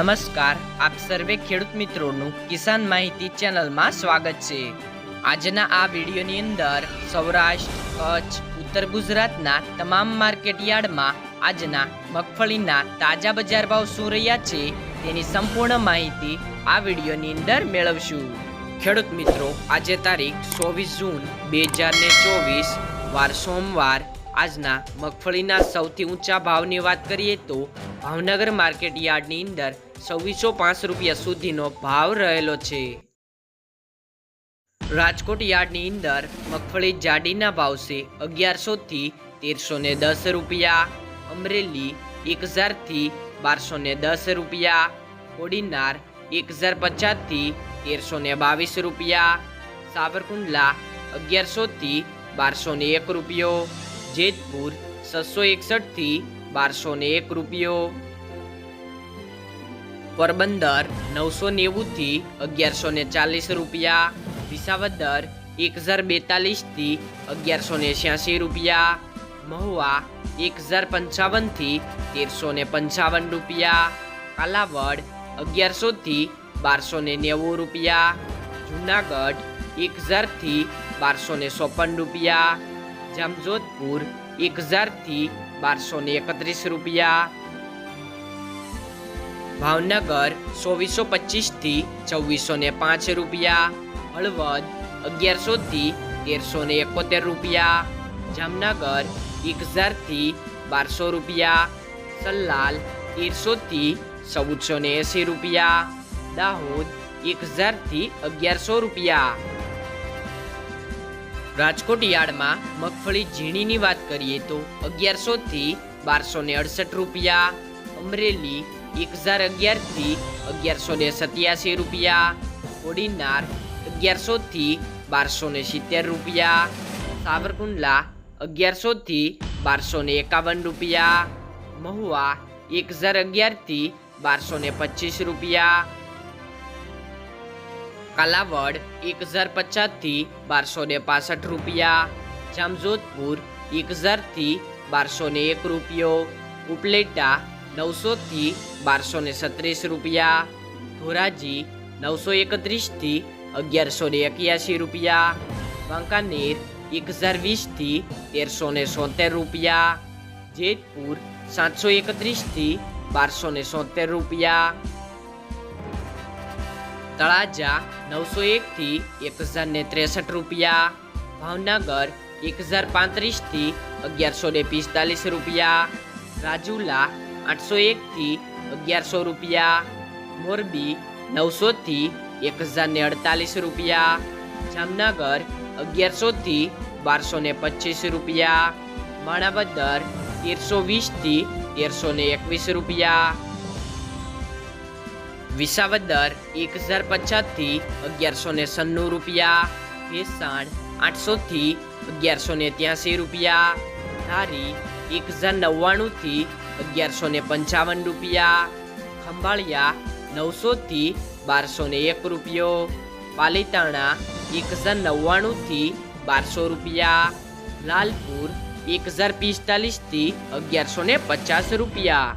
નમસ્કાર, આપ સર્વે ખેડૂત મિત્રોનું કિસાન માહિતી ચેનલમાં સ્વાગત છે. આજના આ વિડીયોની અંદર સૌરાષ્ટ્ર, કચ્છ, ઉત્તર ગુજરાતના તમામ માર્કેટ યાર્ડમાં આજના મગફળીના તાજા બજાર ભાવ શું રહ્યા છે તેની સંપૂર્ણ માહિતી આ વિડીયોની અંદર મેળવશું. ખેડૂત મિત્રો, આજે તારીખ ચોવીસ જૂન બે હજાર ને ચોવીસ, વાર સોમવાર. આજના મગફળીના સૌથી ઊંચા ભાવની વાત કરીએ તો ભાવનગર માર્કેટ યાર્ડની અંદર છવ્વીસો પાંચ રૂપિયા સુધીનો ભાવ રહેલો છે. રાજકોટ યાર્ડની અંદર મગફળી જાડીના ભાવ છે અગિયારસોથી તેરસો ને દસ રૂપિયા, અમરેલી એક હજારથી બારસો ને દસ રૂપિયા, કોડીનાર એક હજાર પચાસથી તેરસો ને બાવીસ રૂપિયા સાવરકુંડલા અગિયારસોથી બારસો ને એક રૂપિયો, જેતપુર છસો એકસઠથી બારસો ને એક રૂપિયો. પોરબંદર નવસો નેવુંથી અગિયારસો ને ચાલીસ રૂપિયા. વિસાવદર એક હજાર બેતાલીસથી અગિયારસો ને છ્યાસી રૂપિયા. મહુવા એક હજાર પંચાવનથી તેરસો ને પંચાવન રૂપિયા. કાલાવડ અગિયારસોથી બારસો ને નેવું રૂપિયા. જુનાગઢ એક હજારથી બારસો ને ચોપન રૂપિયા. જામજોધપુર એક હજારથી બારસો ને એકત્રીસ રૂપિયા. ભાવનગર ચોવીસો પચીસથી ચૌવીસો ને પાંચ રૂપિયા. હળવદ અગિયારસોથી તેરસો ને એકોતેર રૂપિયા. જામનગર એક હજારથી બારસો રૂપિયા. સલ્લાલ તેરસોથી ચૌદસો ને એંસી રૂપિયા. દાહોદ એક હજારથી અગિયારસો રૂપિયા. રાજકોટ યાર્ડમાં મગફળી ઝીણીની વાત કરીએ તો અગિયારસોથી બારસો ને અડસઠ રૂપિયા, અમરેલી એક હજાર અગિયારથી અગિયારસો ને સત્યાસી રૂપિયા કોડીનાર અગિયારસોથી બારસો ને સિત્તેર રૂપિયા સાવરકુંડલા અગિયારસોથી બારસો ને એકાવન રૂપિયા, મહુવા એક હજાર અગિયારથી બારસો ને પચીસ રૂપિયા કાલાવડ એક હજાર પચાસથી બારસો ને પાસઠ રૂપિયા. જામજોધપુર એક હજારથી બારસો ને એક રૂપિયો. ઉપલેટા નવસોથી બારસો ને સત્રીસ રૂપિયા. ધોરાજી નવસો એકત્રીસથી અગિયારસો ને એક્યાસી રૂપિયા. વાંકાનેર એક હજાર વીસથી તેરસો ને સોતેર રૂપિયા. જેતપુર સાતસો એકત્રીસથી બારસો ને સોતેર રૂપિયા. તળાજા નવસો એકથી એક હજારને ત્રેસઠ રૂપિયા. ભાવનગર એક હજાર પાંત્રીસથી અગિયારસો ને પિસ્તાલીસ રૂપિયા. રાજુલા આઠસો એકથી અગિયારસો રૂપિયા. મોરબી નવસોથી એક હજારને અડતાલીસ રૂપિયા. જામનગર અગિયારસોથી બારસો ને પચીસ રૂપિયા. માણાવદર તેરસો વીસથી તેરસો ને એકવીસ રૂપિયા. વિસાવદર એક હજાર પચાસથી અગિયારસો ને સન્નું રૂપિયા. ભેસાણ આઠસોથી અગિયારસો ને ત્યાસી રૂપિયા. ધારી એક હજાર નવ્વાણુંથી અગિયારસો ને પંચાવન રૂપિયા. ખંભાળિયા નવસોથી બારસો ને એક રૂપિયો. પાલીતાણા એક હજાર નવ્વાણુંથી બારસો રૂપિયા. લાલપુર એક હજાર પિસ્તાલીસથી અગિયારસો ને પચાસ રૂપિયા.